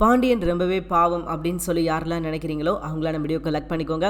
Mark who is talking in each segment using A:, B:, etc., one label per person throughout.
A: பாண்டியன் ரொம்பவே பாவம் அப்படின்னு சொல்லி யாரெல்லாம் நினைக்கிறீங்களோ அவங்களான வீடியோ கலெக்ட் பண்ணிக்கோங்க.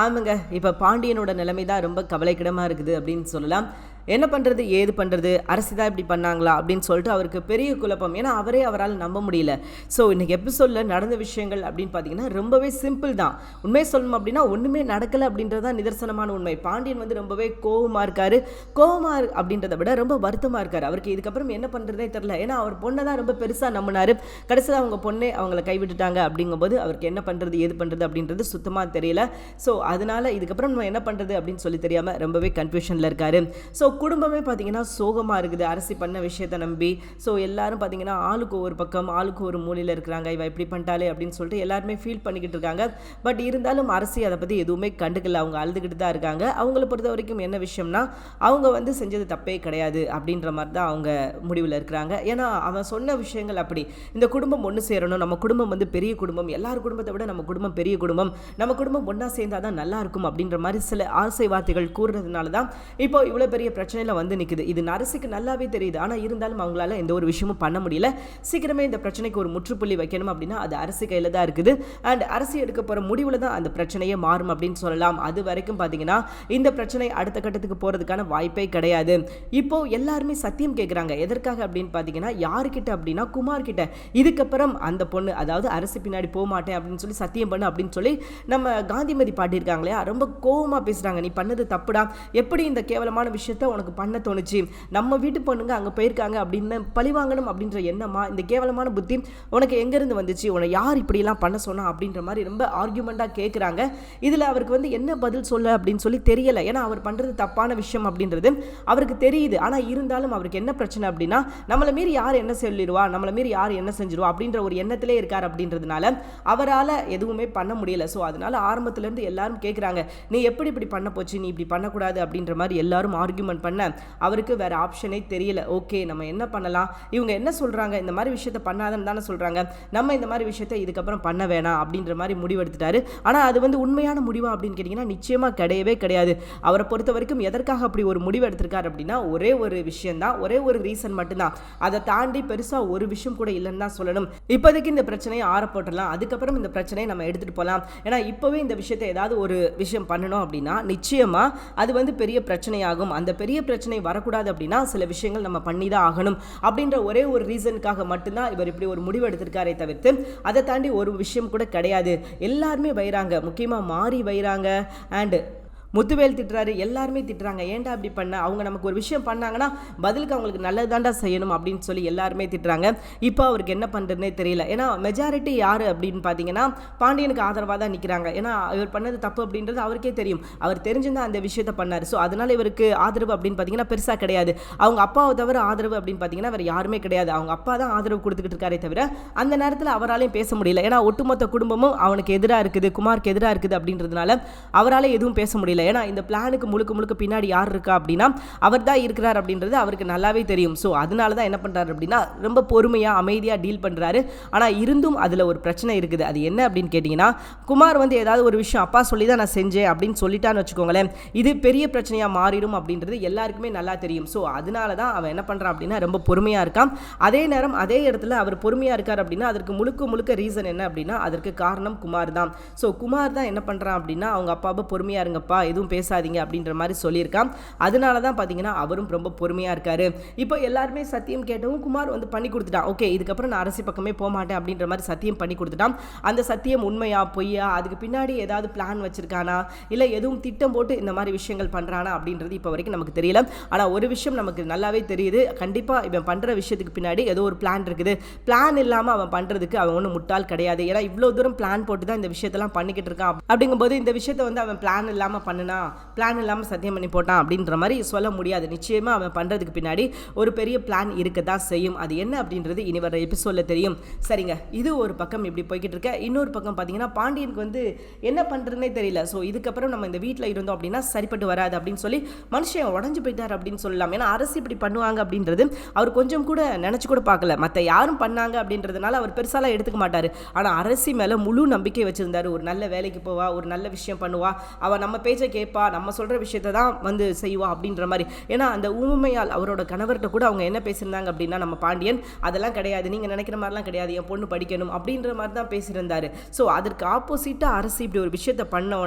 A: ஆமாங்க இப்போ பாண்டியனோட நிலைமை தான் ரொம்ப கவலைக்கிடமாக இருக்குது அப்படின்னு சொல்லலாம். என்ன பண்ணுறது ஏது பண்ணுறது அரசு தான் இப்படி பண்ணாங்களா அப்படின்னு சொல்லிட்டு அவருக்கு பெரிய குழப்பம். ஏன்னா அவரே அவரால் நம்ப முடியல. ஸோ இன்றைக்கி எபிசோடில் நடந்த விஷயங்கள் அப்படின்னு பார்த்தீங்கன்னா ரொம்பவே சிம்பிள் தான். உண்மை சொல்லணும் அப்படின்னா ஒன்றுமே நடக்கலை அப்படின்றது தான் நிதர்சனமான உண்மை. பாண்டியன் வந்து ரொம்பவே கோவமாக இருக்கார். கோவமாக அப்படின்றத விட ரொம்ப வருத்தமாக இருக்கார். அவருக்கு இதுக்கப்புறம் என்ன பண்ணுறதே தெரில ஏன்னா அவர் பொண்ணை தான் ரொம்ப பெருசாக நம்பினார். கடைசியில் அவங்க பொண்ணே அவங்கள கைவிட்டுட்டாங்க அப்படிங்கும்போது அவருக்கு என்ன பண்ணுறது ஏது பண்ணுறது அப்படின்றது சுத்தமாக தெரியல. ஸோ அதனால் இதுக்கப்புறம் நம்ம என்ன பண்ணுறது அப்படின்னு சொல்லி தெரியாமல் ரொம்பவே கன்ஃபியூஷனில் இருக்கார். ஸோ குடும்பமே பார்த்தீங்கன்னா சோகமாக இருக்குது. அரசி பண்ண விஷயத்த நம்பி. ஸோ எல்லாரும் பார்த்தீங்கன்னா ஆளுக்கு ஒரு பக்கம் ஆளுக்கு ஒரு மூலையில் இருக்கிறாங்க. இவ இப்படி பண்ணிட்டாலே அப்படின்னு சொல்லிட்டு எல்லாருமே ஃபீல் பண்ணிக்கிட்டு இருக்காங்க. பட் இருந்தாலும் அரசி அதை பற்றி எதுவுமே கண்டுக்கல. அவங்க அழுதுகிட்டு தான் இருக்காங்க. அவங்கள பொறுத்த வரைக்கும் என்ன விஷயம்னா அவங்க வந்து செஞ்சது தப்பே கிடையாது அப்படின்ற மாதிரி தான் அவங்க முடிவில் இருக்கிறாங்க. ஏன்னா அவன் சொன்ன விஷயங்கள் அப்படி. இந்த குடும்பம் ஒன்று சேரணும். நம்ம குடும்பம் வந்து பெரிய குடும்பம். எல்லார் குடும்பத்தை விட நம்ம குடும்பம் பெரிய குடும்பம். நம்ம குடும்பம் ஒன்றா சேர்ந்தால் தான் நல்லா இருக்கும் அப்படின்ற மாதிரி சில ஆசை வார்த்தைகள் கூறுறதுனால தான் இப்போ இவ்வளோ பெரிய பிரச்சனையில் வந்து நிற்குது இது நரசிக்கு நல்லாவே தெரியுது. ஆனால் இருந்தாலும் அவங்களால எந்த ஒரு விஷயமும் பண்ண முடியல. சீக்கிரமே இந்த பிரச்சனைக்கு ஒரு முற்றுப்புள்ளி வைக்கணும் அப்படின்னா அது அரசு கையில் தான் இருக்குது. அண்ட் அரசு எடுக்க போகிற முடிவில் தான் அந்த பிரச்சனையே மாறும் அப்படின்னு சொல்லலாம். அது வரைக்கும் பார்த்தீங்கன்னா இந்த பிரச்சனை அடுத்த கட்டத்துக்கு போகிறதுக்கான வாய்ப்பே கிடையாது. இப்போ எல்லாருமே சத்தியம் கேட்குறாங்க எதற்காக அப்படின்னு பார்த்தீங்கன்னா யாருக்கிட்ட அப்படின்னா குமார் கிட்ட இதுக்கப்புறம் அந்த பொண்ணு அதாவது அரசு பின்னாடி போக மாட்டேன் அப்படின்னு சொல்லி சத்தியம் பண்ணு அப்படின்னு சொல்லி நம்ம காந்திமதி பாட்டியிருக்காங்க இல்லையா? ரொம்ப கோவமாக பேசுகிறாங்க நீ பண்ணது தப்புடா. எப்படி இந்த கேவலமான விஷயத்த உனக்கு பண்ண தோணுச்சு. நம்ம வீட்டு பொண்ணுங்க அங்கே போயிருக்காங்க அப்படின்னு பழி வாங்கணும் அப்படின்ற எண்ணமா இந்த கேவலமான புத்தி உனக்கு எங்கேருந்து வந்துச்சு? உன்னை யார் இப்படிலாம் பண்ண சொன்னா அப்படின்ற மாதிரி ரொம்ப ஆர்கியூமெண்ட்டாக கேட்குறாங்க இதில் அவருக்கு வந்து என்ன பதில் சொல்ல அப்படின்னு சொல்லி தெரியலை. ஏன்னா அவர் பண்ணுறது தப்பான விஷயம் அப்படின்றது அவருக்கு தெரியுது. ஆனால் இருந்தாலும் அவருக்கு என்ன பிரச்சனை அப்படின்னா நம்மளை மீறி யார் என்ன சொல்லிடுவா? நம்மளை மீறி யார் என்ன செஞ்சிருவா? அப்படின்ற ஒரு எண்ணத்திலே இருக்கார் அப்படின்றதுனால அவரால் எதுவுமே பண்ண முடியல. ஸோ அதனால ஆரம்பத்துலேருந்து எல்லாரும் கேட்குறாங்க நீ எப்படி இப்படி பண்ண போச்சு? நீ இப்படி பண்ணக்கூடாது அப்படின்ற மாதிரி எல்லாரும் ஆர்கியூமெண்ட் பண்ண. அவருக்கு வேற ஆப்ஷனே தெரியல. ஓகே நம்ம என்ன பண்ணலாம்? இவங்க என்ன சொல்கிறாங்க இந்த மாதிரி விஷயத்த பண்ணாதன்னு தானே சொல்கிறாங்க நம்ம இந்த மாதிரி விஷயத்த இதுக்கப்புறம் பண்ண வேணாம் அப்படின்ற மாதிரி முடிவெடுத்துட்டாரு. ஆனால் அது வந்து உண்மையான முடிவா அப்படின்னு கேட்டிங்கன்னா நிச்சயமாக கிடையவே கிடையாது. அவரை பொறுத்த வரைக்கும் எதற்காக அப்படி ஒரு முடிவு எடுத்திருக்காரு அப்படின்னா ஒரே ஒரு விஷயம்தான். ஒரே ஒரு ரீசன் மட்டும்தான். அதை தாண்டி பெருசாக ஒரு விஷயம் கூட இல்லைன்னு தான் சொல்லணும். இப்போதைக்கு இந்த பிரச்சனையை ஆற போட்டுடலாம். அதுக்கப்புறம் இந்த பிரச்சனையை நம்ம எடுத்துகிட்டு போகலாம் ஏன்னா இப்போவே இந்த விஷயத்தை ஏதாவது ஒரு விஷயம் பண்ணணும் அப்படின்னா நிச்சயமாக அது வந்து பெரிய பிரச்சனையாகும். அந்த பெரிய பிரச்சனை வரக்கூடாது அப்படின்னா சில விஷயங்கள் நம்ம பண்ணி தான் ஆகணும் அப்படின்ற ஒரே ஒரு ரீசனுக்காக மட்டும்தான் இவர் இப்படி ஒரு முடிவு எடுத்திருக்காரே தவிர்த்து அதை தாண்டி ஒரு விஷயம் கூட கிடையாது. எல்லாருமே வைறாங்க முக்கியமாக மாறி வைறாங்க அண்டு முத்துவேல் திட்டுறாரு எல்லாருமே திட்டுறாங்க. ஏன்டா அப்படி பண்ண? அவங்க நமக்கு ஒரு விஷயம் பண்ணாங்கன்னா பதிலுக்கு அவங்களுக்கு நல்லதாண்டா செய்யணும் அப்படின்னு சொல்லி எல்லாருமே திட்டுறாங்க. இப்போ அவருக்கு என்ன பண்ணுறதுனே தெரியல. ஏன்னா மெஜாரிட்டி யார் அப்படின்னு பார்த்தீங்கன்னா பாண்டியனுக்கு ஆதரவாக தான் நிற்கிறாங்க ஏன்னா இவர் பண்ணது தப்பு அப்படின்றது அவருக்கே தெரியும். அவர் தெரிஞ்சுதான் அந்த விஷயத்தை பண்ணார். ஸோ அதனால் இவருக்கு ஆதரவு அப்படின்னு பார்த்தீங்கன்னா பெருசாக கிடையாது. அவங்க அப்பாவை தவிர ஆதரவு அப்படின்னு பார்த்தீங்கன்னா வேறு யாருமே கிடையாது. அவங்க அப்பா தான் ஆதரவு கொடுத்துக்கிட்டு இருக்காரே தவிர அந்த நேரத்தில் அவராலையும் பேச முடியல. ஏன்னா ஒட்டுமொத்த குடும்பமும் அவனுக்கு எதிராக இருக்குது குமாருக்கு எதிராக இருக்குது அப்படின்றதுனால அவரால் எதுவும் பேச முடியல. இல்லை. ஏன்னா இந்த பிளானுக்கு முழுக்க முழுக்க பின்னாடி யார் இருக்கா அப்படின்னா அவர் தான் இருக்கிறார் அப்படின்றது அவருக்கு நல்லாவே தெரியும். ஸோ அதனால தான் என்ன பண்ணுறாரு அப்படின்னா ரொம்ப பொறுமையாக அமைதியாக டீல் பண்ணுறாரு ஆனால் இருந்தும் அதில் ஒரு பிரச்சனை இருக்குது. அது என்ன அப்படின்னு கேட்டிங்கன்னா குமார் வந்து ஏதாவது ஒரு விஷயம் அப்பா சொல்லி தான் நான் செஞ்சேன் அப்படின்னு சொல்லிட்டான்னு வச்சுக்கோங்களேன். இது பெரிய பிரச்சனையாக மாறிடும் அப்படின்றது எல்லாருக்குமே நல்லா தெரியும். ஸோ அதனால தான் அவன் என்ன பண்ணுறான் அப்படின்னா ரொம்ப பொறுமையாக இருக்கான். அதே நேரம் அதே இடத்துல அவர் பொறுமையாக இருக்கார் அப்படின்னா அதற்கு முழுக்க முழுக்க ரீசன் என்ன அப்படின்னா அதற்கு காரணம் குமார் தான். ஸோ குமார் தான் என்ன பண்ணுறான் அப்படின்னா அவங்க அப்பாவை பொறுமையாக இருங்கப்பா எதுவும் பேசாதீங்க அப்படின்ற மாதிரி சொல்லியிருக்கான். அதனால தான் பார்த்தீங்கன்னா அவரும் ரொம்ப பொறுமையாக இருக்காரு. இப்போ எல்லாருமே சத்தியம் கேட்டவும் குமார் வந்து பண்ணி கொடுத்துட்டான். ஓகே இதுக்கப்புறம் நான் அரசு பக்கமே போக மாட்டேன் அப்படின்ற மாதிரி சத்தியம் பண்ணி கொடுத்துட்டான். அந்த சத்தியம் உண்மையா பொய்யா அதுக்கு பின்னாடி ஏதாவது பிளான் வச்சிருக்கானா? இல்லை எதுவும் திட்டம் போட்டு இந்த மாதிரி விஷயங்கள் பண்ணுறானா அப்படின்றது இப்போ வரைக்கும் நமக்கு தெரியல. ஆனால் ஒரு விஷயம் நமக்கு நல்லாவே தெரியுது. கண்டிப்பாக இவன் பண்ணுற விஷயத்துக்கு பின்னாடி ஏதோ ஒரு பிளான் இருக்குது. பிளான் இல்லாமல் அவன் பண்ணுறதுக்கு அவன் ஒன்றும் முட்டாள் கிடையாது. ஏன்னா இவ்வளோ தூரம் பிளான் போட்டு தான் இந்த விஷயத்தெல்லாம் பண்ணிக்கிட்டு இருக்கான். அப்படிங்கும்போது இந்த விஷயத்தை வந்து அவன் பிளான் இல்லாமல் பண்ணுனா பிளான் இல்லாமல் சத்தியம் பண்ணி போட்டான் அப்படின்ற மாதிரி சொல்ல முடியாது. நிச்சயமாக அவன் பண்ணுறதுக்கு பின்னாடி ஒரு பெரிய பிளான் இருக்க தான் செய்யும். அது என்ன அப்படின்றது இனி வர எபிசோடில் தெரியும். சரிங்க இது ஒரு பக்கம் இப்படி போய்கிட்டு இருக்க. இன்னொரு பக்கம் பார்த்தீங்கன்னா பாண்டியனுக்கு வந்து என்ன பண்ணுறதுனே தெரியல. ஸோ இதுக்கப்புறம் நம்ம இந்த வீட்டில் இருந்தோம் அப்படின்னா சரிப்பட்டு வராது அப்படின்னு சொல்லி மனுஷன் உடஞ்சு போயிட்டார் அப்படின்னு சொல்லலாம். ஏன்னா அரசு இப்படி பண்ணுவாங்க அப்படின்றது அவர் கொஞ்சம் கூட நினச்சி கூட பார்க்கல. மற்ற யாரும் பண்ணாங்க அப்படின்றதுனால அவர் பெருசாலாம் எடுத்துக்க மாட்டார். ஆனால் அரசி மேலே முழு நம்பிக்கை வச்சுருந்தார். ஒரு நல்ல வேலைக்கு போவா ஒரு நல்ல விஷயம் பண்ணுவா. அவள் நம்ம பேச்சை கேட்பா நம்ம சொல்கிற விஷயத்தை தான் வந்து செய்வா அப்படின்ற மாதிரி. ஏன்னா அந்த ஊமையால் அவரோட கணவர்கிட்ட கூட அவங்க என்ன பேசியிருந்தாங்க அப்படின்னா நம்ம பாண்டியன் அதெல்லாம் கிடையாது நீங்கள் நினைக்கிற மாதிரிலாம் கிடையாது என் பொண்ணு படிக்கணும் அப்படின்ற மாதிரி தான் பேசியிருந்தாரு. ஸோ அதற்கு ஆப்போசிட்டாக அரசு இப்படி ஒரு விஷயத்தை பண்ண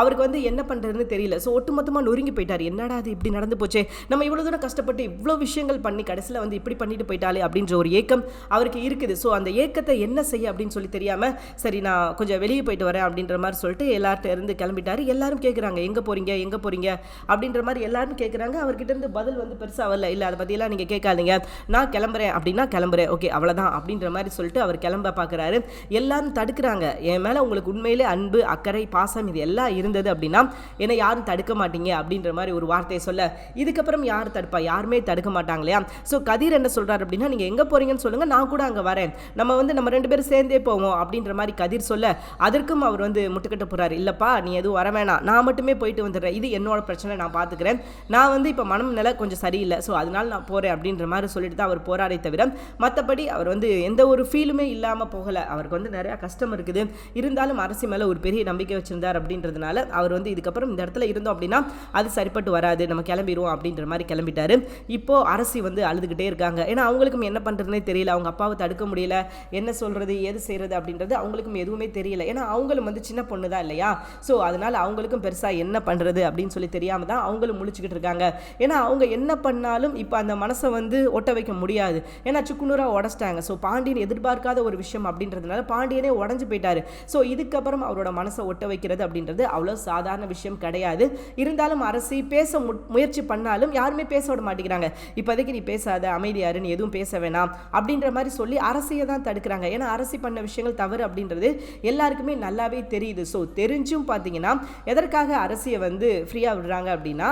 A: அவருக்கு வந்து என்ன பண்ணுறதுன்னு தெரியல. ஸோ ஒட்டுமொத்தமாக நொறுங்கி போயிட்டார். என்னடா அது இப்படி நடந்து போச்சே? நம்ம இவ்வளோ தூரம் கஷ்டப்பட்டு இவ்வளோ விஷயங்கள் பண்ணி கடைசியில் வந்து இப்படி பண்ணிட்டு போயிட்டாலே அப்படின்ற ஒரு ஏக்கம் அவருக்கு இருக்குது. ஸோ அந்த ஏக்கத்தை என்ன செய்ய அப்படின்னு சொல்லி தெரியாமல் சரி நான் கொஞ்சம் வெளியே போயிட்டு வரேன் அப்படின்ற மாதிரி சொல்லிட்டு எல்லார்ட்ட இருந்து கிளம்பிட்டாரு. எல்லாரும் கேட்குறாங்க எங்கே போகிறீங்க எங்கே போகிறீங்க அப்படின்ற மாதிரி எல்லாரும் கேட்குறாங்க அவர்கிட்ட இருந்து பதில் வந்து பெருசாக வரல. இல்லை அதை பற்றியெல்லாம் நீங்கள் கேட்காதீங்க. நான் கிளம்புறேன் அப்படின்னா கிளம்புறேன். ஓகே அவ்வளோதான் அப்படின்ற மாதிரி சொல்லிட்டு அவர் கிளம்ப பார்க்குறாரு எல்லாரும் தடுக்கிறாங்க. என் மேலே உங்களுக்கு உண்மையிலே அன்பு அக்கறை பாசம் இது எல்லாம் இருந்தது அப்படின்னா என்னை யாரும் தடுக்க மாட்டீங்க. அப்படின்ற மாதிரி ஒரு வார்த்தையை சொல்ல இதுக்கப்புறம் யார் தடுப்பா? யாருமே தடுக்க மாட்டாங்க இல்லையா ஸோ கதிர் என்ன சொல்கிறார் அப்படின்னா நீங்கள் எங்கே போகிறீங்கன்னு சொல்லுங்கள் நான் கூட அங்கே வரேன். நம்ம வந்து நம்ம ரெண்டு பேரும் சேர்ந்தே போவோம். அப்படின்ற மாதிரி கதிர் சொல்ல அதற்கும் அவர் வந்து முட்டுக்கட்ட போகிறார் இல்லைப்பா நீ எதுவும் வர வேணாம். நான் மட்டும் போயிட்டு வந்துடுறேன். இது என்னோட பிரச்சனை நான் பார்த்துக்கிறேன் நான் வந்து இப்போ மனம் நிலை கொஞ்சம் சரியில்லை. ஸோ அதனால நான் போகிறேன் அப்படின்ற மாதிரி சொல்லிட்டு தான் அவர் போராடே தவிர மற்றபடி அவர் வந்து எந்த ஒரு ஃபீலுமே இல்லாமல் போகலை. அவருக்கு வந்து நிறையா கஷ்டம் இருக்குது. இருந்தாலும் அரசு மேலே ஒரு பெரிய நம்பிக்கை வச்சிருந்தார் அப்படின்றதுனால அவர் வந்து இதுக்கப்புறம் இந்த இடத்துல இருந்தோம் அப்படின்னா அது சரிப்பட்டு வராது. நம்ம கிளம்பிடுவோம் அப்படின்ற மாதிரி கிளம்பிட்டாரு. இப்போது அரசி வந்து அழுதுகிட்டே இருக்காங்க. ஏன்னா அவங்களுக்கும் என்ன பண்ணுறதுனே தெரியல. அவங்க அப்பாவை தடுக்க முடியல. என்ன சொல்கிறது எது செய்கிறது அப்படின்றது அவங்களுக்கும் எதுவுமே தெரியல. ஏன்னா அவங்களும் வந்து சின்ன பொண்ணு தான் இல்லையா? ஸோ அதனால் அவங்களுக்கும் பெருசாக என்ன பண்ணுறது அப்படின்னு சொல்லி தெரியாமல் தான் அவங்களும் முழிச்சுக்கிட்டு இருக்காங்க. ஏன்னா அவங்க என்ன பண்ணாலும் இப்போ அந்த மனசை வந்து ஒட்ட வைக்க முடியாது. ஏன்னா சுக்குநூறாக உடச்சிட்டாங்க. ஸோ பாண்டியன் எதிர்பார்க்காத ஒரு விஷயம் அப்படின்றதுனால பாண்டியனே உடஞ்சு போயிட்டாரு. ஸோ இதுக்கப்புறம் அவரோட மனசை ஒட்ட வைக்கிறது அப்படின்றது அவ்வளோ சாதாரண விஷயம் கிடையாது. இருந்தாலும் அரசி பேச முயற்சி பண்ணாலும் யாருமே பேச விட மாட்டேங்கிறாங்க. இப்போதைக்கு நீ பேசாத அமைதியாரு நீ எதுவும் பேச வேணாம் அப்படின்ற மாதிரி சொல்லி அரசியை தான் தடுக்கிறாங்க. ஏன்னா அரசி பண்ண விஷயங்கள் தவறு அப்படின்றது எல்லாருக்குமே நல்லாவே தெரியுது. ஸோ தெரிஞ்சும் பார்த்தீங்கன்னா எதற்காக அரசியை வந்து ஃப்ரீயாக விடுறாங்க அப்படின்னா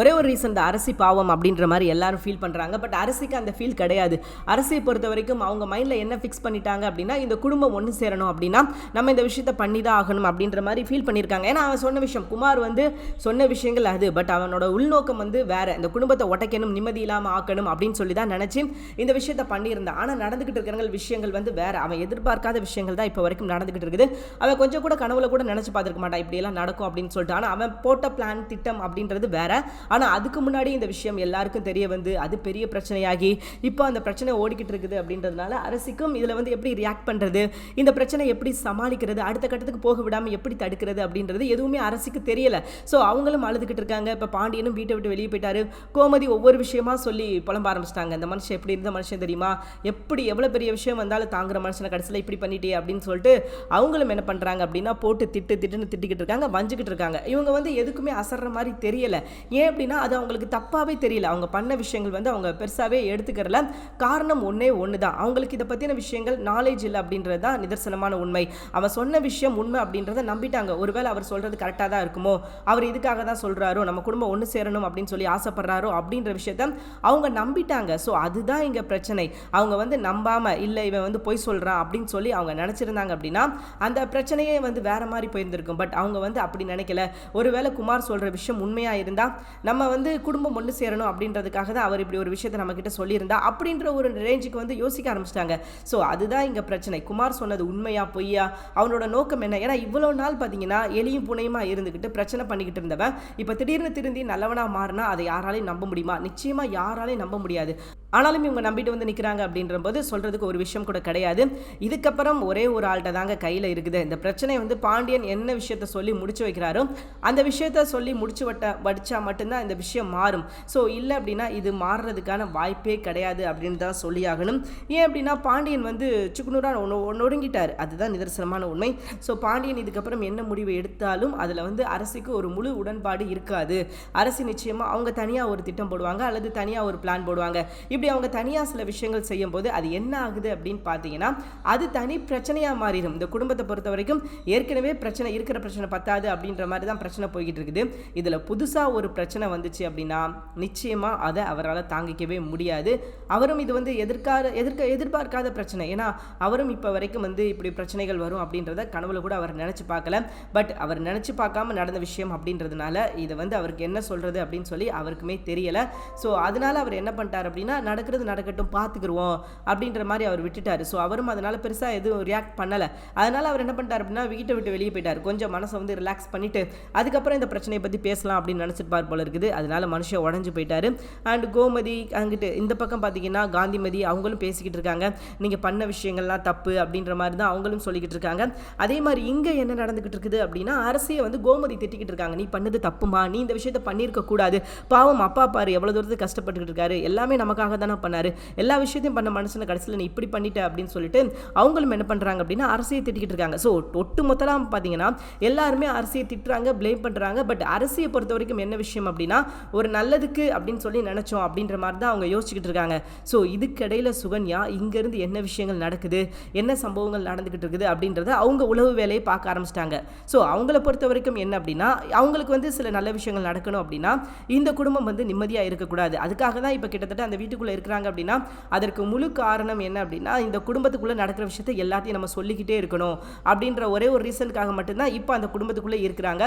A: ஒரே ஒரு ரீசன் இந்த அரசி பாவம் அப்படின்ற மாதிரி எல்லாரும் ஃபீல் பண்ணுறாங்க பட் அரசிக்கு அந்த ஃபீல் கிடையாது. அரசியை பொறுத்த வரைக்கும் அவங்க மைண்டில் என்ன ஃபிக்ஸ் பண்ணிட்டாங்க அப்படின்னா இந்த குடும்பம் ஒன்று சேரணும் அப்படின்னா நம்ம இந்த விஷயத்தை பண்ணி தான் ஆகணும் அப்படின்ற மாதிரி ஃபீல் பண்ணியிருக்காங்க ஏன்னா அவன் சொன்ன விஷயம் குமார் வந்து சொன்ன விஷயங்கள் அது. பட் அவனோட உள்நோக்கம் வந்து வேறு. இந்த குடும்பத்தை உடைக்கணும் நிம்மதி இல்லாமல் ஆக்கணும் அப்படின்னு சொல்லி தான் நினச்சி இந்த விஷயத்தை பண்ணியிருந்தான். ஆனால் நடந்துக்கிட்டு இருக்கிற விஷயங்கள் வந்து வேறு. அவன் எதிர்பார்க்காத விஷயங்கள் தான் இப்போ வரைக்கும் நடந்துக்கிட்டு இருக்குது. அவன் கொஞ்சம் கூட கனவுல கூட நினச்சி பார்த்துருக்க மாட்டான். இப்படியெல்லாம் நடக்கும் அப்படின்னு சொல்லிட்டு. ஆனால் அவன் போட்ட பிளான் திட்டம் அப்படின்றது வேற. ஆனால் அதுக்கு முன்னாடி இந்த விஷயம் எல்லாருக்கும் தெரிய வந்து அது பெரிய பிரச்சனையாகி இப்போ அந்த பிரச்சனை ஓடிக்கிட்டு இருக்குது அப்படின்றதுனால அரசிக்கும் இதில் வந்து எப்படி ரியாக்ட் பண்ணுறது இந்த பிரச்சனை எப்படி சமாளிக்கிறது அடுத்த கட்டத்துக்கு போக விடாமல் எப்படி தடுக்கிறது அப்படின்றது எதுவுமே அரசுக்கு தெரியலை. ஸோ அவங்களும் அழுதுகிட்டு இருக்காங்க. இப்போ பாண்டியனும் வீட்டை விட்டு வெளியே போயிட்டாரு. கோமதி ஒவ்வொரு விஷயமா சொல்லி புலம்ப ஆரம்பிச்சிட்டாங்க. இந்த மனுஷன் எப்படி இருந்த மனுஷன் தெரியுமா? எப்படி எவ்வளோ பெரிய விஷயம் வந்தாலும் தாங்குற மனுஷனை கடைசியில் இப்படி பண்ணிட்டே அப்படின்னு சொல்லிட்டு அவங்களும் என்ன பண்ணுறாங்க அப்படின்னா போட்டு திட்டு திட்டுன்னு திட்டிக்கிட்டு இருக்காங்க வஞ்சிக்கிட்டு இருக்காங்க. இவங்க வந்து எதுக்குமே அசர்ற மாதிரி தெரியலை. ஏன் அப்படின்னா அது அவங்களுக்கு தப்பாகவே தெரியல. அவங்க பண்ண விஷயங்கள் வந்து அவங்க பெருசாகவே எடுத்துக்கிறல. காரணம் ஒன்றே ஒன்று தான் அவங்களுக்கு இதை பற்றின விஷயங்கள் நாலேஜ் இல்லை அப்படின்றது தான் நிதர்சனமான உண்மை. அவன் சொன்ன விஷயம் உண்மை அப்படின்றத நம்பிட்டாங்க. ஒருவேளை அவர் சொல்கிறது கரெக்டாக தான் இருக்குமோ? அவர் இதுக்காக தான் சொல்கிறாரோ நம்ம குடும்பம் ஒன்று சேரணும் அப்படின்னு சொல்லி ஆசைப்படுறாரோ? அப்படின்ற விஷயத்த அவங்க நம்பிட்டாங்க. ஸோ அதுதான் இங்கே பிரச்சனை. அவங்க வந்து நம்பாமல் இல்லை இவன் வந்து பொய் சொல்கிறான் அப்படின்னு சொல்லி அவங்க நினச்சிருந்தாங்க அப்படின்னா அந்த பிரச்சனையே வந்து வேற மாதிரி போயிருந்திருக்கும். பட் அவங்க வந்து அப்படி நினைக்கல. ஒருவேளை குமார் சொல்கிற விஷயம் உண்மையாக இருந்தால் நம்ம வந்து குடும்பம் ஒன்று சேரணும் அப்படின்றதுக்காக தான் அவர் இப்படி ஒரு விஷயத்தை நம்மக்கிட்ட சொல்லியிருந்தா அப்படின்ற ஒரு ரேஞ்சுக்கு வந்து யோசிக்க ஆரம்பிச்சிட்டாங்க. ஸோ அதுதான் இங்கே பிரச்சனை. குமார் சொன்னது உண்மையா பொய்யா? அவனோட நோக்கம் என்ன? ஏன்னா இவ்வளோ நாள் பார்த்தீங்கன்னா எலியும் புனையுமா இருந்துக்கிட்டு பிரச்சனை பண்ணிக்கிட்டு இருந்தவன். இப்போ திடீர்னு திருந்தி நல்லவனாக மாறினா அதை யாராலையும் நம்ப முடியுமா? நிச்சயமாக யாராலையும் நம்ப முடியாது. ஆனாலும் இவங்க நம்பிட்டு வந்து நிற்கிறாங்க அப்படின்ற போது சொல்கிறதுக்கு ஒரு விஷயம் கூட கிடையாது. இதுக்கப்புறம் ஒரே ஒரு ஆள்கிட்ட தாங்க கையில் இருக்குது. இந்த பிரச்சனை வந்து பாண்டியன் என்ன விஷயத்த சொல்லி முடிச்சு வைக்கிறாரோ அந்த விஷயத்த சொல்லி முடிச்சு வட்ட வடித்தா மட்டும்தான் இந்த விஷயம் மாறும். ஸோ இல்லை அப்படின்னா இது மாறுறதுக்கான வாய்ப்பே கிடையாது அப்படின்னு தான் சொல்லியாகணும். ஏன் அப்படின்னா பாண்டியன் வந்து சுக்குநூறாக ஒன்று நொறுங்கிட்டார். அதுதான் நிதர்சனமான உண்மை. ஸோ பாண்டியன் இதுக்கப்புறம் என்ன முடிவு எடுத்தாலும் அதில் வந்து அரசுக்கு ஒரு முழு உடன்பாடு இருக்காது. அரசு நிச்சயமாக அவங்க தனியாக ஒரு திட்டம் போடுவாங்க அல்லது தனியாக ஒரு பிளான் போடுவாங்க. இப்படி அவங்க தனியாக சில விஷயங்கள் செய்யும்போது அது என்ன ஆகுது அப்படின்னு பார்த்தீங்கன்னா அது தனி பிரச்சனையாக மாறிடும். இந்த குடும்பத்தை பொறுத்த வரைக்கும் ஏற்கனவே பிரச்சனை இருக்கிற பிரச்சனை பத்தாது அப்படின்ற மாதிரி தான் பிரச்சனை போய்கிட்டு இருக்குது. இதில் புதுசாக ஒரு பிரச்சனை பிரச்சனை வந்துச்சு அப்படின்னா நிச்சயமாக அதை அவரால் தாங்கிக்கவே முடியாது. அவரும் இது வந்து எதிர்க்காத எதிர்க்க எதிர்பார்க்காத பிரச்சனை. ஏன்னா அவரும் இப்போ வரைக்கும் வந்து இப்படி பிரச்சனைகள் வரும் அப்படின்றத கனவுல கூட அவர் நினச்சி பார்க்கல. பட் அவர் நினச்சி பார்க்காம நடந்த விஷயம் அப்படின்றதுனால இதை வந்து அவருக்கு என்ன சொல்கிறது அப்படின்னு சொல்லி அவருக்குமே தெரியலை. ஸோ அதனால அவர் என்ன பண்ணிட்டார் அப்படின்னா நடக்கிறது நடக்கட்டும் பார்த்துக்குருவோம் அப்படின்ற மாதிரி அவர் விட்டுட்டார். ஸோ அவரும் அதனால் பெருசாக எதுவும் ரியாக்ட் பண்ணலை. அதனால் அவர் என்ன பண்ணிட்டார் அப்படின்னா வீட்டை விட்டு வெளியே போயிட்டார். கொஞ்சம் மனசை வந்து ரிலாக்ஸ் பண்ணிவிட்டு அதுக்கப்புறம் இந்த பிரச்சனையை பற்றி பேசலாம் அப்படின்னு நினச்சிருப்பார் போல இருக்குது அதனால மனுஷன் உடஞ்சி போயிட்டாரு. அண்ட் கோமதி அங்கிட்டு இந்த பக்கம் பார்த்தீங்கன்னா காந்திமதி அவங்களும் பேசிக்கிட்டு இருக்காங்க. நீங்கள் பண்ண விஷயங்கள்லாம் தப்பு அப்படின்ற மாதிரி தான் அவங்களும் சொல்லிக்கிட்டு இருக்காங்க. அதே மாதிரி இங்கே என்ன நடந்துக்கிட்டு இருக்குது அப்படின்னா அரசியை வந்து கோமதி திட்டிக்கிட்டு இருக்காங்க. நீ பண்ணது தப்புமா? நீ இந்த விஷயத்தை பண்ணியிருக்க கூடாது. பாவம் அப்பா பாரு எவ்வளோ தூரத்துக்கு கஷ்டப்பட்டுக்கிட்டு இருக்காரு. எல்லாமே நமக்காக தானே பண்ணார். எல்லா விஷயத்தையும் பண்ண மனுஷனை கடைசியில் நீ இப்படி பண்ணிட்ட அப்படின்னு சொல்லிட்டு அவங்களும் என்ன பண்ணுறாங்க அப்படின்னா அரசியை திட்டிக்கிட்டு இருக்காங்க. ஸோ ஒட்டு மொத்தலாம் பார்த்தீங்கன்னா எல்லாருமே அரசியை திட்டுறாங்க ப்ளேம் பண்ணுறாங்க பட் அரசியை பொறுத்த வரைக்கும் என்ன விஷயம் அப்படின்னா ஒரு நல்லதுக்கு அப்படின்னு சொல்லி நினச்சோம் அப்படின்ற மாதிரி தான் அவங்க யோசிச்சுக்கிட்டு இருக்காங்க. ஸோ இதுக்கிடையில் சுகன்யா இங்கேருந்து என்ன விஷயங்கள் நடக்குது என்ன சம்பவங்கள் நடந்துக்கிட்டு இருக்குது அப்படின்றத அவங்க உளவு வேலையை பார்க்க ஆரம்பிச்சிட்டாங்க. ஸோ அவங்கள பொறுத்த வரைக்கும் என்ன அப்படின்னா அவங்களுக்கு வந்து சில நல்ல விஷயங்கள் நடக்கணும் அப்படின்னா இந்த குடும்பம் வந்து நிம்மதியாக இருக்கக்கூடாது. அதுக்காக தான் இப்போ கிட்டத்தட்ட அந்த வீட்டுக்குள்ளே இருக்கிறாங்க அப்படின்னா அதற்கு முழு காரணம் என்ன அப்படின்னா இந்த குடும்பத்துக்குள்ளே நடக்கிற விஷயத்தை எல்லாத்தையும் நம்ம சொல்லிக்கிட்டே இருக்கணும் அப்படின்ற ஒரே ஒரு ரீசனுக்காக மட்டும்தான் இப்போ அந்த குடும்பத்துக்குள்ளே இருக்கிறாங்க.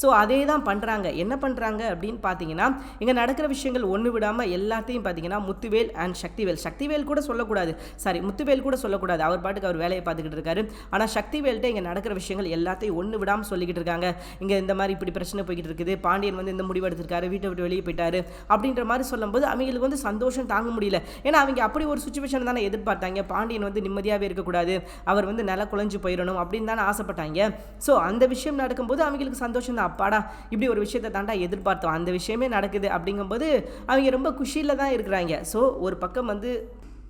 A: ஸோ அதே தான் பண்ணுறாங்க என்ன பண்ணுறாங்க அப்படின்னு பார்த்தீங்கன்னா இங்கே நடக்கிற விஷயங்கள் ஒன்று விடாமல் எல்லாத்தையும் பார்த்தீங்கன்னா முத்துவேல் அண்ட் சக்திவேல். சக்திவேல் கூட சொல்லக்கூடாது. சாரி முத்துவேல் கூட சொல்லக்கூடாது. அவர் பாட்டுக்கு அவர் வேலையை பார்த்துக்கிட்டு இருக்காரு. ஆனால் சக்திவேல்கிட்ட இங்கே நடக்கிற விஷயங்கள் எல்லாத்தையும் ஒன்று விடாமல் சொல்லிக்கிட்டு இருக்காங்க. இங்கே இந்த மாதிரி இப்படி பிரச்சனை போய்கிட்டு இருக்குது. பாண்டியன் வந்து இந்த முடிவு எடுத்திருக்காரு. வீட்டை விட்டு வெளியே போயிட்டாரு. அப்படின்ற மாதிரி சொல்லும்போது அவங்களுக்கு வந்து சந்தோஷம் தாங்க முடியல. ஏன்னா அவங்க அப்படி ஒரு சுச்சுவேஷன் தானே எதிர்பார்த்தாங்க. பாண்டியன் வந்து நிம்மதியாகவே இருக்கக்கூடாது. அவர் வந்து நில குழஞ்சு போயிடணும் அப்படின்னு தானே ஆசைப்பட்டாங்க. ஸோ அந்த விஷயம் நடக்கும்போது அவங்களுக்கு சந்தோஷம் தான் அப்பாடா இப்படி ஒரு விஷயத்தை தாண்டா எதிர்பார்த்தோம். அந்த விஷயமே நடக்குது அப்படிங்கும்போது அவங்க ரொம்ப குஷியில் தான் இருக்கிறாங்க. ஸோ ஒரு பக்கம் வந்து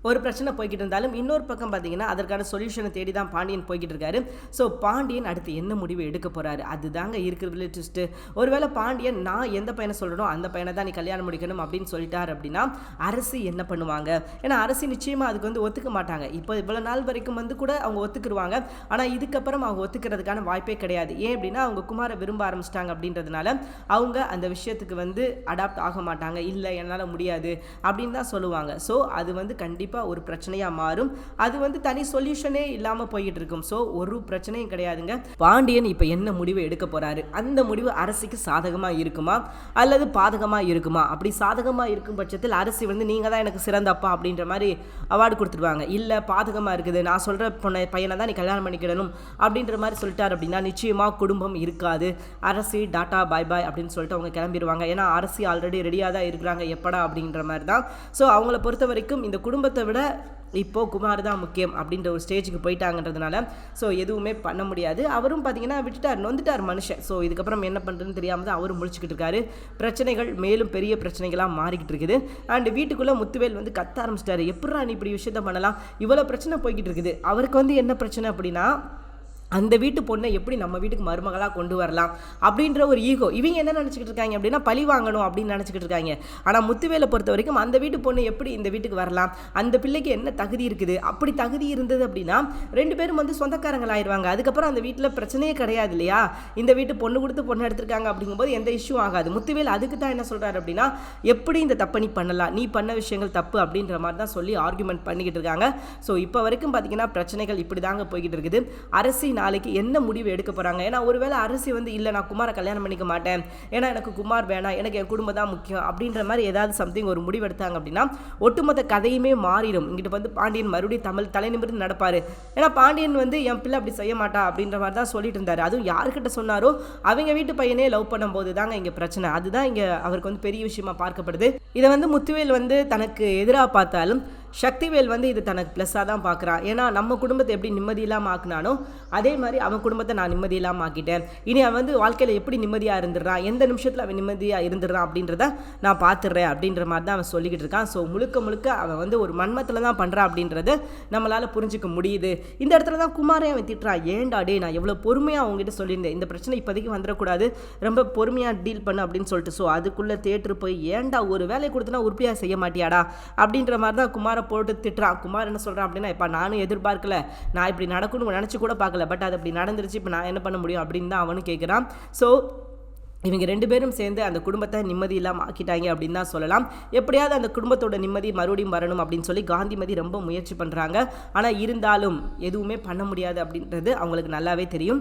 A: ஒரு பிரச்சனை போய்கிட்டு இருந்தாலும் இன்னொரு பக்கம் பார்த்தீங்கன்னா அதற்கான சொல்யூஷனை தேடி தான் பாண்டியன் போய்கிட்டு இருக்காரு ஸோ பாண்டியன் அடுத்து என்ன முடிவு எடுக்க போகிறாரு அதுதாங்க இருக்கிறதுல ட்விஸ்ட்டு ஒருவேளை பாண்டியன் நான் எந்த பையனை சொல்கிறனோ அந்த பையனை தான் நீ கல்யாணம் முடிக்கணும் அப்படின்னு சொல்லிட்டார் அப்படின்னா அரசு என்ன பண்ணுவாங்க? ஏன்னா அரசு நிச்சயமாக அதுக்கு வந்து ஒத்துக்க மாட்டாங்க. இப்போ இவ்வளோ நாள் வரைக்கும் வந்து கூட அவங்க ஒத்துக்குருவாங்க. ஆனால் இதுக்கப்புறம் அவங்க ஒத்துக்கிறதுக்கான வாய்ப்பே கிடையாது. ஏன் அப்படின்னா அவங்க குமாரை விரும்ப ஆரம்பிச்சிட்டாங்க அப்படின்றதுனால அவங்க அந்த விஷயத்துக்கு வந்து அடாப்ட் ஆக மாட்டாங்க. இல்லை என்னால் முடியாது அப்படின்னு தான் சொல்லுவாங்க. ஸோ அது வந்து கண்டிப்பாக ஒரு பிரச்சனையாக மாறும். அது வந்து தனி சொல்யூஷனே இல்லாமல் போய்கிட்டு இருக்கும் ஸோ ஒரு பிரச்சனையும் கிடையாதுங்க. பாண்டியன் இப்போ என்ன முடிவு எடுக்க போறாரு? அந்த முடிவு அரசுக்கு சாதகமாக இருக்குமா? அல்லது பாதகமாக இருக்குமா? அப்படி சாதகமாக இருக்கும் பட்சத்தில் அரசு வந்து நீங்கள் தான் எனக்கு சிறந்த அப்பா அப்படின்ற மாதிரி அவார்டு கொடுத்துருவாங்க. இல்லை பாதகமாக இருக்குது. நான் சொல்கிற பொண்ணை பையனை தான் நீ கல்யாணம் பண்ணிக்கிடணும் அப்படின்ற மாதிரி சொல்லிட்டார் அப்படின்னா நிச்சயமாக குடும்பம் இருக்காது. அரசு டாட்டா பாய் பாய் அப்படின்னு சொல்லிட்டு அவங்க கிளம்பிடுவாங்க ஏன்னா அரசு ஆல்ரெடி ரெடியாக தான் இருக்கிறாங்க. எப்படா அப்படின்ற மாதிரி தான் ஸோ அவங்கள பொறுத்த வரைக்கும் இந்த குடும்பத்தை விட இப்போது குமார் தான் முக்கியம் அப்படின்ற ஒரு ஸ்டேஜுக்கு போயிட்டாங்கன்றதுனால ஸோ எதுவுமே பண்ண முடியாது. அவரும் பார்த்தீங்கன்னா விட்டுட்டார் நொந்துட்டார் மனுஷன். ஸோ இதுக்கப்புறம் என்ன பண்ணுறதுன்னு தெரியாமல் தான் அவரும் முடிச்சுக்கிட்டு இருக்காரு. பிரச்சனைகள் மேலும் பெரிய பிரச்சனைகளாக மாறிக்கிட்டு இருக்குது. அண்ட் வீட்டுக்குள்ளே முத்துவேல் வந்து கத்த ஆரம்பிச்சிட்டாரு. எப்படா நீ இப்படி விஷயத்த பண்ணலாம்? இவ்வளோ பிரச்சனை போய்கிட்டு இருக்குது. அவருக்கு வந்து என்ன பிரச்சனை அப்படின்னா அந்த வீட்டு பொண்ணை எப்படி நம்ம வீட்டுக்கு மருமகளாக கொண்டு வரலாம் அப்படின்ற ஒரு ஈகோ. இவங்க என்ன நினச்சிக்கிட்டு இருக்காங்க அப்படின்னா பழி வாங்கணும் அப்படின்னு நினச்சிக்கிட்டு இருக்காங்க. ஆனால் முத்துவேலை பொறுத்த வரைக்கும் அந்த வீட்டு பொண்ணு எப்படி இந்த வீட்டுக்கு வரலாம் அந்த பிள்ளைக்கு என்ன தகுதி இருக்குது அப்படி தகுதி இருந்தது அப்படின்னா ரெண்டு பேரும் வந்து சொந்தக்காரங்களாயிருவாங்க அதுக்கப்புறம் அந்த வீட்டில் பிரச்சனையே கிடையாது இல்லையா? இந்த வீட்டு பொண்ணு கொடுத்து பொண்ணு எடுத்திருக்காங்க அப்படிங்கும்போது எந்த இஷ்யூ ஆகாது. முத்துவேல் அதுக்கு தான் என்ன சொல்கிறாரு அப்படின்னா எப்படி இந்த தப்பை நீ பண்ணலாம்? நீ பண்ண விஷயங்கள் தப்பு அப்படின்ற மாதிரி தான் சொல்லி ஆர்குமெண்ட் பண்ணிக்கிட்டு இருக்காங்க. ஸோ இப்போ வரைக்கும் பார்த்தீங்கன்னா பிரச்சனைகள் இப்படி தாங்க போய்கிட்டு இருக்குது. அரசின் நாளைக்கு என்ன முடிவு எடுக்க போகிறாங்க ஏன்னா ஒருவேளை அரசி வந்து இல்லை நான் குமாரை கல்யாணம் பண்ணிக்க மாட்டேன். ஏன்னா எனக்கு குமார் வேணாம். எனக்கு என் குடும்பம் தான் முக்கியம். அப்படின்ற மாதிரி ஏதாவது சம்திங் ஒரு முடிவு எடுத்தாங்க அப்படின்னா ஒட்டுமொத்த கதையுமே மாறிடும். இங்கிட்ட வந்து பாண்டியன் மறுபடியும் தமிழ் தலை நிமிர்ந்து நடப்பார். ஏன்னா பாண்டியன் வந்து என் பிள்ளை அப்படி செய்ய மாட்டா. அப்படின்ற மாதிரி தான் சொல்லிட்டு இருந்தார். அதுவும் யார்கிட்ட சொன்னாரோ அவங்க வீட்டு பையனே லவ் பண்ணும்போது தாங்க இங்கே பிரச்சனை. அதுதான் இங்கே அவருக்கு வந்து பெரிய விஷயமா பார்க்கப்படுது. இதை வந்து முத்துவேல் வந்து தனக்கு எதிராக பார்த்தாலும் சக்திவேல் வந்து இது தனக்கு ப்ளஸ்ஸாக தான் பார்க்குறான் ஏன்னா நம்ம குடும்பத்தை எப்படி நிம்மதி இல்லாமல் ஆக்குனானோ அதே மாதிரி அவன் குடும்பத்தை நான் நிம்மதி இல்லாமல் ஆக்கிட்டேன். இனி அவன் வந்து வாழ்க்கையில் எப்படி நிம்மதியாக இருந்துடுறான் எந்த நிமிஷத்தில் அவன் நிம்மதியாக இருந்துடுறான் அப்படின்றத நான் பார்த்துடுறேன் அப்படின்ற மாதிரி தான் அவன் சொல்லிக்கிட்டு இருக்கான். ஸோ முழுக்க முழுக்க அவன் வந்து ஒரு மன்மத்தில் தான் பண்ணுறான் அப்படின்றது நம்மளால் புரிஞ்சுக்க முடியுது. இந்த இடத்துல தான் குமாரே அவன் திட்டுறான் ஏன்டா டே நான் எவ்வளோ பொறுமையாக அவங்ககிட்ட சொல்லியிருந்தேன். இந்த பிரச்சனை இப்போதைக்கு வந்துடக்கூடாது. ரொம்ப பொறுமையாக டீல் பண்ணு அப்படின்னு சொல்லிட்டு. ஸோ அதுக்குள்ளே தேட்டரு போய் ஏன்டா ஒரு வேலையை கொடுத்தனா உறுப்பியாக செய்ய மாட்டியாடா? அப்படின்ற மாதிரி தான் குமாரை போட்டு திட்டுறான் குமார் என்ன சொல்கிறான் அப்படின்னா இப்போ நானும் எதிர்பார்க்கல. நான் இப்படி நடக்கணும்னு நினச்சி கூட பார்க்கல. பட் அது அப்படி நடந்துருச்சு. இப்போ நான் என்ன பண்ண முடியும்? அப்படின்னு தான் அவனும் கேட்குறான் ஸோ இவங்க ரெண்டு பேரும் சேர்ந்து அந்த குடும்பத்தை நிம்மதி இல்லாமல் ஆக்கிட்டாங்க அப்படின்னு தான் சொல்லலாம். எப்படியாவது அந்த குடும்பத்தோட நிம்மதி மறுபடியும் வரணும் அப்படின்னு சொல்லி காந்திமதி ரொம்ப முயற்சி பண்ணுறாங்க ஆனால் இருந்தாலும் எதுவுமே பண்ண முடியாது அப்படின்றது அவங்களுக்கு நல்லாவே தெரியும்.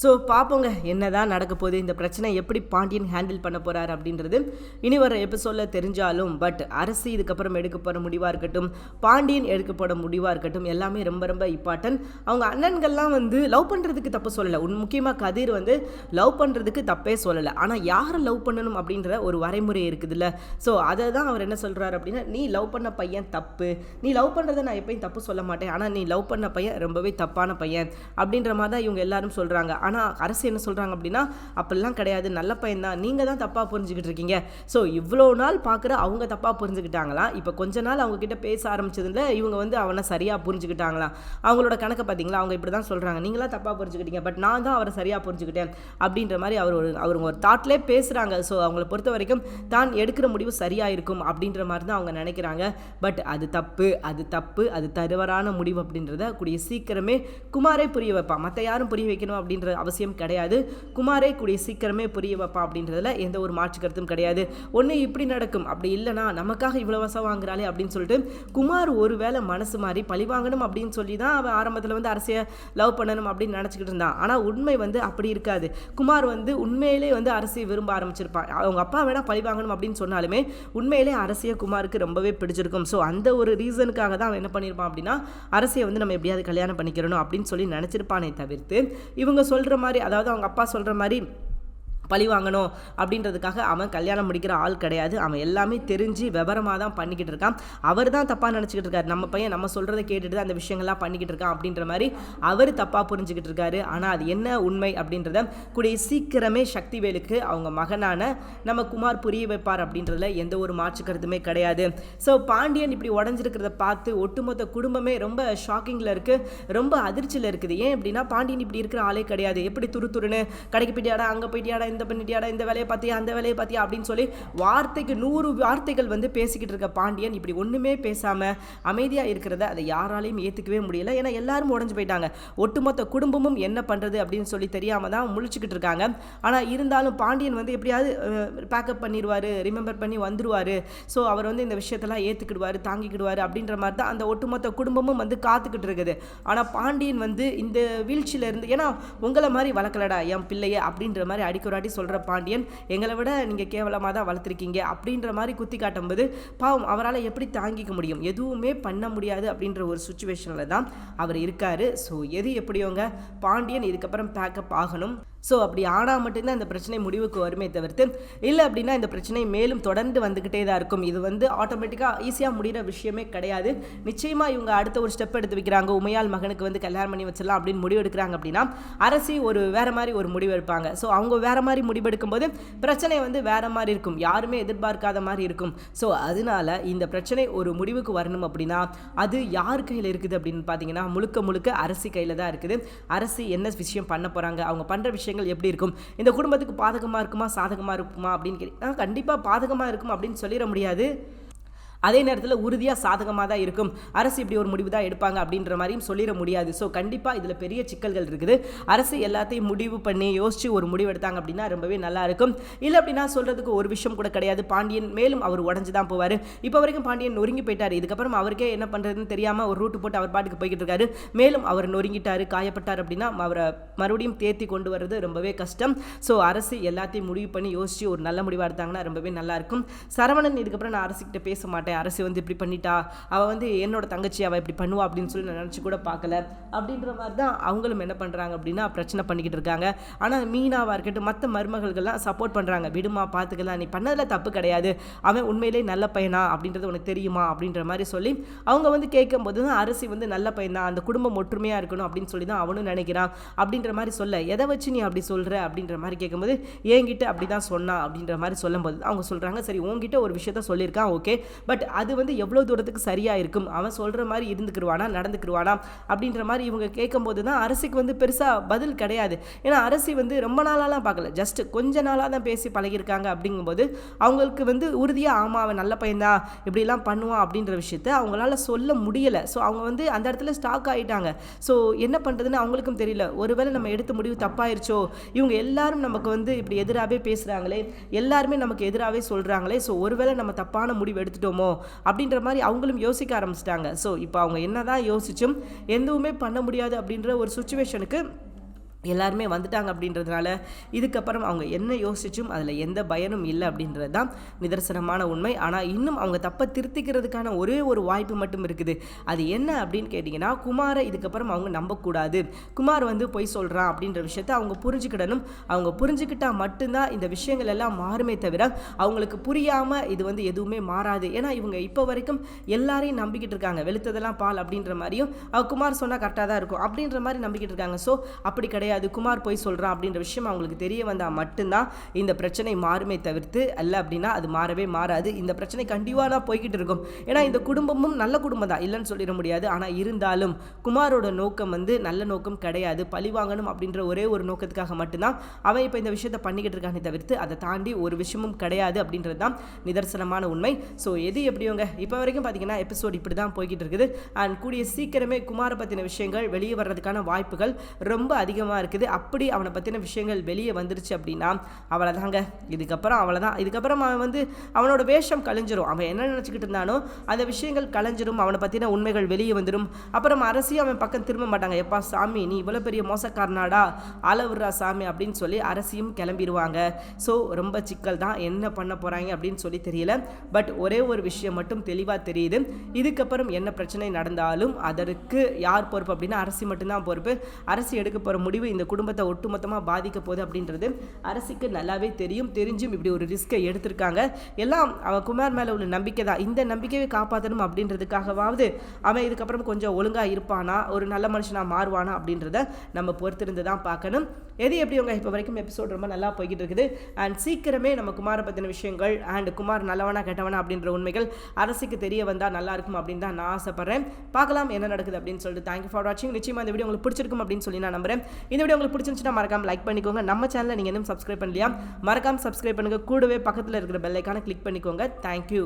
A: ஸோ பார்ப்போங்க என்ன தான் நடக்க போகுது இந்த பிரச்சனை எப்படி பாண்டியன் ஹேண்டில் பண்ண போகிறார் அப்படின்றது. இனி வர எபிசோடில் தெரிஞ்சாலும் பட் அரசு இதுக்கப்புறம் எடுக்க போகிற முடிவாக இருக்கட்டும் பாண்டியன் எடுக்க போகிற முடிவாக இருக்கட்டும் எல்லாமே ரொம்ப ரொம்ப இம்பார்ட்டன்ட் அவங்க அண்ணன்கள்லாம் வந்து லவ் பண்ணுறதுக்கு தப்பு சொல்லலை. உன் முக்கியமாக கதிர் வந்து லவ் பண்ணுறதுக்கு தப்பே சொல்லலை. ஆனால் யாரை லவ் பண்ணணும் அப்படின்ற ஒரு வரைமுறை இருக்குதுல்ல. ஸோ அதை தான் அவர் என்ன சொல்கிறார் அப்படின்னா நீ லவ் பண்ண பையன் தப்பு. நீ லவ் பண்ணுறதை நான் எப்பயும் தப்பு சொல்ல மாட்டேன். ஆனால் நீ லவ் பண்ண பையன் ரொம்பவே தப்பான பையன். அப்படின்ற மாதிரி தான் இவங்க எல்லாரும் சொல்கிறாங்க ஆனால் அரசு என்ன சொல்கிறாங்க அப்படின்னா அப்படிலாம் கிடையாது நல்ல பையன் தான் நீங்கள் தான் தப்பாக புரிஞ்சுக்கிட்டு இருக்கீங்க. ஸோ இவ்வளோ நாள் பார்க்குற அவங்க தப்பாக புரிஞ்சுக்கிட்டாங்களாம் இப்போ கொஞ்ச நாள் அவங்கக்கிட்ட பேச ஆரம்பிச்சதுல இவங்க வந்து அவனை சரியாக புரிஞ்சுக்கிட்டாங்களாம் அவங்களோட கணக்கை பார்த்தீங்களா அவங்க இப்படி தான் சொல்கிறாங்க நீங்களாம் தப்பாக புரிஞ்சுக்கிட்டீங்க பட் நான் தான் அவரை சரியாக புரிஞ்சுக்கிட்டேன். அப்படின்ற மாதிரி அவர் ஒரு அவர் ஒரு தாட்லேயே பேசுகிறாங்க ஸோ அவங்கள பொறுத்த வரைக்கும் தான் எடுக்கிற முடிவு சரியாக இருக்கும் அப்படின்ற மாதிரி தான் அவங்க நினைக்கிறாங்க. பட் அது தப்பு அது தப்பு அது தருவரான முடிவு அப்படின்றத கூடிய சீக்கிரமே குமாரே புரிய வைப்பான். மற்ற யாரும் புரிய வைக்கணும் அப்படின்ற அவசியம் கிடையாது. குமாரே கூடிய சீக்கிரமே புரிய வைப்பா அப்படின்றதுல எந்த ஒரு மாற்று கருத்தும் கிடையாது. ஒன்று இப்படி நடக்கும் அப்படி இல்லைனா நமக்காக இவ்வளோ வசம் வாங்குறாளே அப்படின்னு சொல்லிட்டு குமார் ஒருவேளை மனசு மாறி பழி வாங்கணும் அப்படின்னு சொல்லி தான் அவன் ஆரம்பத்தில் வந்து அரசியை லவ் பண்ணணும் அப்படின்னு நினச்சிக்கிட்டு இருந்தான் ஆனால் உண்மை வந்து அப்படி இருக்காது. குமார் வந்து உண்மையிலே வந்து அரசியை விரும்ப ஆரம்பிச்சிருப்பான் அவங்க அப்பா வேணால் பழி வாங்கணும் அப்படின்னு சொன்னாலுமே உண்மையிலே அரசியை குமாருக்கு ரொம்பவே பிடிச்சிருக்கும். ஸோ அந்த ஒரு ரீசனுக்காக தான் அவன் என்ன பண்ணியிருப்பான் அப்படின்னா அரசியை வந்து நம்ம எப்படியாவது கல்யாணம் பண்ணிக்கிறணும் அப்படின்னு சொல்லி நினச்சிருப்பானே தவிர்த்து இவங்க சொல்கிற மாதிரி அதாவது அவங்க அப்பா சொல்கிற மாதிரி பழி வாங்கணும் அப்படின்றதுக்காக அவன் கல்யாணம் முடிக்கிற ஆள் கிடையாது. அவன் எல்லாமே தெரிஞ்சு விவரமாக தான் பண்ணிக்கிட்டு இருக்கான். அவர் தான் தப்பாக நினச்சிக்கிட்டு இருக்காரு. நம்ம பையன் நம்ம சொல்கிறத கேட்டுட்டு தான் அந்த விஷயங்கள்லாம் பண்ணிக்கிட்டு இருக்கான் அப்படின்ற மாதிரி அவர் தப்பாக புரிஞ்சுக்கிட்டு இருக்காரு. ஆனால் அது என்ன உண்மை அப்படின்றத கூடிய சீக்கிரமே சக்திவேலுக்கு அவங்க மகனான நம்ம குமார் புரிய வைப்பார் அப்படின்றதுல எந்த ஒரு மாற்று கருத்துமே கிடையாது. ஸோ பாண்டியன் இப்படி உடஞ்சிருக்கிறத பார்த்து ஒட்டுமொத்த குடும்பமே ரொம்ப ஷாக்கிங்கில் இருக்குது ரொம்ப அதிர்ச்சியில் இருக்குது. ஏன் அப்படின்னா பாண்டியன் இப்படி இருக்கிற ஆளே கிடையாது. எப்படி துரு துருன்னு கடைக்கு போயிட்டியாடா அங்கே போயிட்டியாடா இந்த பண்ணிட்டியாடா இந்த வேலையை பார்த்தியா அந்த வேலையை பார்த்தியா அப்படின்னு சொல்லி வார்த்தைக்கு நூறு வார்த்தைகள் வந்து பேசிக்கிட்டு இருக்க பாண்டியன் இப்படி ஒன்றுமே பேசாமல் அமைதியாக இருக்கிறத அதை யாராலையும் ஏற்றுக்கவே முடியல. ஏன்னா எல்லாரும் உடஞ்சு போயிட்டாங்க. ஒட்டுமொத்த குடும்பமும் என்ன பண்ணுறது அப்படின்னு சொல்லி தெரியாமல் தான் முழிச்சுக்கிட்டு இருக்காங்க. ஆனால் இருந்தாலும் பாண்டியன் வந்து எப்படியாவது பேக்கப் பண்ணிடுவார் ரிமெம்பர் பண்ணி வந்துடுவார் ஸோ அவர் வந்து இந்த விஷயத்தெல்லாம் ஏற்றுக்கிடுவார் தாங்கிக்கிடுவார் அப்படின்ற மாதிரி தான் அந்த ஒட்டுமொத்த குடும்பமும் வந்து காத்துக்கிட்டு இருக்குது. ஆனால் பாண்டியன் வந்து இந்த வீழ்ச்சியிலேருந்து ஏன்னா உங்களை மாதிரி வளர்க்கலடா என் பிள்ளைய அப்படின்ற மாதிரி அடிக்கொராட்டி சொல்கிற பாண்டியன் எங்களை விட நீங்கள் கேவலமாக தான் வளர்த்துருக்கீங்க அப்படின்ற மாதிரி குத்தி காட்டும்போது பாவம் அவரால் எப்படி தாங்கிக்க முடியும்? எதுவுமே பண்ண முடியாது அப்படின்ற ஒரு சுச்சுவேஷனில் தான் அவர் இருக்கார். ஸோ எது எப்படியோங்க? பாண்டியன் இதுக்கப்புறம் பேக்கப் ஆகணும். ஸோ அப்படி ஆனால் மட்டும்தான் இந்த பிரச்சனை முடிவுக்கு வருமே தவிர்த்து இல்லை அப்படின்னா இந்த பிரச்சனை மேலும் தொடர்ந்து வந்துக்கிட்டே தான் இருக்கும். இது வந்து ஆட்டோமேட்டிக்காக ஈஸியாக முடிகிற விஷயமே கிடையாது. நிச்சயமாக இவங்க அடுத்த ஒரு ஸ்டெப் எடுத்து வைக்கிறாங்க. உமையால் மகனுக்கு வந்து கல்யாணம் பண்ணி வச்சிடலாம் அப்படின்னு முடிவு எடுக்கிறாங்க அப்படின்னா அரசி ஒரு வேறு மாதிரி ஒரு முடிவு எடுப்பாங்க. ஸோ அவங்க வேறு மாதிரி முடிவெடுக்கும்போது பிரச்சனை வந்து வேறு மாதிரி இருக்கும். யாருமே எதிர்பார்க்காத மாதிரி இருக்கும். ஸோ அதனால இந்த பிரச்சனை ஒரு முடிவுக்கு வரணும் அப்படின்னா அது யார் கையில் இருக்குது அப்படின்னு பார்த்தீங்கன்னா முழுக்க முழுக்க அரசி கையில் தான் இருக்குது. அரசி என்ன விஷயம் பண்ண போகிறாங்க அவங்க பண்ணுற விஷயம் விஷயங்கள் எப்படி இருக்கும்? இந்த குடும்பத்துக்கு பாதகமாக இருக்குமா சாதகமாக இருக்குமா அப்படின்னு கேட்டீங்கன்னா கண்டிப்பாக பாதகமாக இருக்கும் அப்படின்னு சொல்லிட முடியாது. அதே நேரத்தில் உறுதியாக சாதகமாக தான் இருக்கும். அரசு இப்படி ஒரு முடிவு தான் எடுப்பாங்க அப்படின்ற மாதிரியும் சொல்லிட முடியாது. ஸோ கண்டிப்பாக இதில் பெரிய சிக்கல்கள் இருக்குது. அரசு எல்லாத்தையும் முடிவு பண்ணி யோசித்து ஒரு முடிவு எடுத்தாங்க அப்படின்னா ரொம்பவே நல்லா இருக்கும். இல்லை அப்படின்னா சொல்கிறதுக்கு ஒரு விஷயம் கூட கிடையாது. பாண்டியன் மேலும் அவர் உடஞ்சு தான் போவார். இப்போ வரைக்கும் பாண்டியன் நொறுங்கி போயிட்டார். இதுக்கப்புறம் அவருக்கே என்ன பண்ணுறதுன்னு தெரியாமல் ஒரு ரூட்டு போட்டு அவர் பாட்டுக்கு போய்கிட்டு இருக்காரு. மேலும் அவர் நொறுங்கிட்டார் காயப்பட்டார் அப்படின்னா அவரை மறுபடியும் தேத்தி கொண்டு வர்றது ரொம்பவே கஷ்டம். ஸோ அரசு எல்லாத்தையும் முடிவு பண்ணி யோசித்து ஒரு நல்ல முடிவாக எடுத்தாங்கன்னா ரொம்பவே நல்லாயிருக்கும் சரவணன் இதுக்கப்புறம் நான் அரசுக்கிட்ட பேச மாட்டேன். மாட்டேன் அரசு வந்து இப்படி பண்ணிட்டா அவள் வந்து என்னோட தங்கச்சி அவள் இப்படி பண்ணுவா அப்படின்னு சொல்லி நான் நினச்சி கூட பார்க்கல. அப்படின்ற மாதிரி தான் அவங்களும் என்ன பண்ணுறாங்க அப்படின்னா பிரச்சனை பண்ணிக்கிட்டு இருக்காங்க. ஆனால் மீனாவாக இருக்கட்டும் மற்ற மருமகள்கள்லாம் சப்போர்ட் பண்ணுறாங்க விடுமா பார்த்துக்கலாம் நீ பண்ணதில் தப்பு கிடையாது. அவன் உண்மையிலே நல்ல பையனா அப்படின்றது உனக்கு தெரியுமா? அப்படின்ற மாதிரி சொல்லி அவங்க வந்து கேட்கும்போது தான் அரசி வந்து நல்ல பையன் தான் அந்த குடும்பம் ஒற்றுமையாக இருக்கணும் அப்படின்னு சொல்லி தான் அவனும் நினைக்கிறான். அப்படின்ற மாதிரி சொல்ல எதை வச்சு நீ அப்படி சொல்கிற அப்படின்ற மாதிரி கேட்கும்போது என்கிட்ட அப்படி தான் சொன்னான் அப்படின்ற மாதிரி சொல்லும்போது அவங்க சொல்கிறாங்க சரி உங்ககிட்ட ஒரு விஷயத்த சொல்லியிருக்கான் ஓகே. பட் பட் அது வந்து எவ்வளோ தூரத்துக்கு சரியாக இருக்கும்? அவன் சொல்கிற மாதிரி இருந்துக்கிடுவானா நடந்துக்கிடுவானா அப்படின்ற மாதிரி இவங்க கேட்கும்போது தான் அரசிக்கு வந்து பெருசாக பதில் கிடையாது. ஏன்னா அரசி வந்து ரொம்ப நாளாலாம் பார்க்கல. ஜஸ்ட் கொஞ்ச நாளாக தான் பேசி பழகியிருக்காங்க அப்படிங்கும்போது அவங்களுக்கு வந்து உறுதியாக ஆமாம் அவன் நல்ல பையன்தான் இப்படிலாம் பண்ணுவான் அப்படின்ற விஷயத்த அவங்களால சொல்ல முடியலை. ஸோ அவங்க வந்து அந்த இடத்துல ஸ்டாக் ஆகிட்டாங்க ஸோ என்ன பண்ணுறதுன்னு அவங்களுக்கும் தெரியல. ஒருவேளை நம்ம எடுத்த முடிவு தப்பாயிருச்சோ? இவங்க எல்லாரும் நமக்கு வந்து இப்படி எதிராகவே பேசுகிறாங்களே எல்லாருமே நமக்கு எதிராகவே சொல்கிறாங்களே ஸோ ஒருவேளை நம்ம தப்பான முடிவு எடுத்துட்டோமோ? அப்படின்ற மாதிரி அவங்களும் யோசிக்க ஆரம்பிச்சிட்டாங்க. ஸோ இப்போ அவங்க என்ன தான் யோசிச்சும் எதுவுமே பண்ண முடியாது அப்படின்ற ஒரு சுச்சுவேஷனுக்கு எல்லாருமே வந்துட்டாங்க அப்படின்றதுனால இதுக்கப்புறம் அவங்க என்ன யோசிச்சும் அதில் எந்த பயனும் இல்லை அப்படின்றது தான் நிதர்சனமான உண்மை. ஆனால் இன்னும் அவங்க தப்பை திருத்திக்கிறதுக்கான ஒரே ஒரு வாய்ப்பு மட்டும் இருக்குது. அது என்ன அப்படின்னு கேட்டிங்கன்னா குமாரை இதுக்கப்புறம் அவங்க நம்பக்கூடாது. குமார் வந்து பொய் சொல்கிறான் அப்படின்ற விஷயத்த அவங்க புரிஞ்சுக்கிடணும். அவங்க புரிஞ்சுக்கிட்டால் மட்டும்தான் இந்த விஷயங்கள் எல்லாம் மாறுமே தவிர அவங்களுக்கு புரியாமல் இது வந்து எதுவுமே மாறாது. ஏன்னா இவங்க இப்போ வரைக்கும் எல்லாரையும் நம்பிக்கிட்டு இருக்காங்க. வெளுத்ததெல்லாம் பால் அப்படின்ற மாதிரியும் குமார் சொன்னால் கரெக்டாக தான் இருக்கும். அப்படின்ற மாதிரி நம்பிக்கிட்டு இருக்காங்க. ஸோ அப்படி கிடையாது. கிடையாது குமார் போய் சொல்கிறான் அப்படின்ற விஷயம் அவங்களுக்கு தெரிய வந்தால் மட்டும்தான் இந்த பிரச்சனை மாறுமே தவிர்த்து அல்ல அப்படின்னா அது மாறவே மாறாது. இந்த பிரச்சனை கண்டிப்பாக தான் போய்கிட்டு இருக்கும். ஏன்னா இந்த குடும்பமும் நல்ல குடும்பம் தான் இல்லைன்னு சொல்லிட முடியாது. ஆனால் இருந்தாலும் குமாரோட நோக்கம் வந்து நல்ல நோக்கம் கிடையாது. பழி வாங்கணும் அப்படின்ற ஒரே ஒரு நோக்கத்துக்காக மட்டும்தான் அவன் இப்போ இந்த விஷயத்தை பண்ணிக்கிட்டு இருக்கானே தவிர்த்து அதை தாண்டி ஒரு விஷயமும் கிடையாது அப்படின்றது தான் நிதர்சனமான உண்மை. ஸோ எது எப்படியோங்க? இப்போ வரைக்கும் பார்த்தீங்கன்னா எபிசோட் இப்படி தான் போய்கிட்டு இருக்குது. அண்ட் கூடிய சீக்கிரமே குமாரை பற்றின விஷயங்கள் வெளியே வர்றதுக்கான வாய்ப்புகள் ரொம்ப அதிகமாக இருக்குது. அப்படி அவனை பற்றின விஷயங்கள் வெளியே வந்துருச்சு அப்படின்னா அவளை தாங்க. இதுக்கப்புறம் அவளை தான். இதுக்கப்புறம் அவன் வந்து அவனோட வேஷம் கலைஞ்சிரும் அவன் என்ன நினச்சிக்கிட்டு இருந்தானோ அந்த விஷயங்கள் கலைஞ்சிரும் அவனை பற்றின உண்மைகள் வெளியே வந்துடும் அப்புறம் அரசியும் அவன் பக்கம் திரும்ப மாட்டாங்க. எப்பா சாமி நீ இவ்வளோ பெரிய மோசக்காரனாடா? அளவுறா சாமி அப்படின்னு சொல்லி அரசியும் கிளம்பிடுவாங்க ஸோ ரொம்ப சிக்கல் தான். என்ன பண்ண போகிறாங்க அப்படின்னு சொல்லி தெரியல. பட் ஒரே ஒரு விஷயம் மட்டும் தெளிவாக தெரியுது. இதுக்கப்புறம் என்ன பிரச்சனை நடந்தாலும் அதற்கு யார் பொறுப்பு அப்படின்னா அரசி மட்டும்தான் பொறுப்பு. அரசு எடுக்க போகிற முடிவு இந்த குடும்பத்தை ஒட்டுமொத்தமாக பாதிக்க போகுது அப்படின்றது அரசுக்கு நல்லாவே தெரியும். தெரிஞ்சும் இப்படி ஒரு ரிஸ்க்கை எடுத்திருக்காங்க. எல்லாம் அவன் குமார் மேலே உள்ள நம்பிக்கை தான். இந்த நம்பிக்கையை காப்பாற்றணும் அப்படின்றதுக்காகவாவது அவன் இதுக்கப்புறம் கொஞ்சம் ஒழுங்காக இருப்பானா? ஒரு நல்ல மனுஷனாக மாறுவானா? அப்படின்றத நம்ம பொறுத்திருந்து தான் பார்க்கணும். எது எப்படி உங்கள் இப்போ வரைக்கும் எபிசோட் ரொம்ப நல்லா போய்கிட்டு இருக்குது. அண்ட் சீக்கிரமே நம்ம குமாரை பற்றின விஷயங்கள் அண்ட் குமார் நல்லவனா கெட்டவனா அப்படின்ற உண்மைகள் அரசுக்கு தெரிய வந்தால் நல்லா இருக்கும் அப்படின்னு தான் நான் ஆசைப்பட்றேன். பார்க்கலாம் என்ன நடக்குது அப்படின்னு சொல்லிட்டு. தேங்க்யூ ஃபார் வாட்சிங் நிச்சயமாக இந்த வீடியோ உங்களுக்கு பிடிச்சிருக்கும் அப்படின்னு சொல்லி நான் நம்புறேன். இந்த வீடியோ உங்களுக்கு பிடிச்சிருந்துச்சுன்னா மறக்காம லைக் பண்ணிக்கோங்க. நம்ம சேனலை நீங்கள் இன்னும் சப்ஸ்கிரைப் பண்ணலையா? மறக்காம சப்ஸ்கிரைப் பண்ணுங்கள் கூடவே பக்கத்தில் இருக்கிற பெல்லைக்கான கிளிக் பண்ணிக்கோங்க. தேங்க்யூ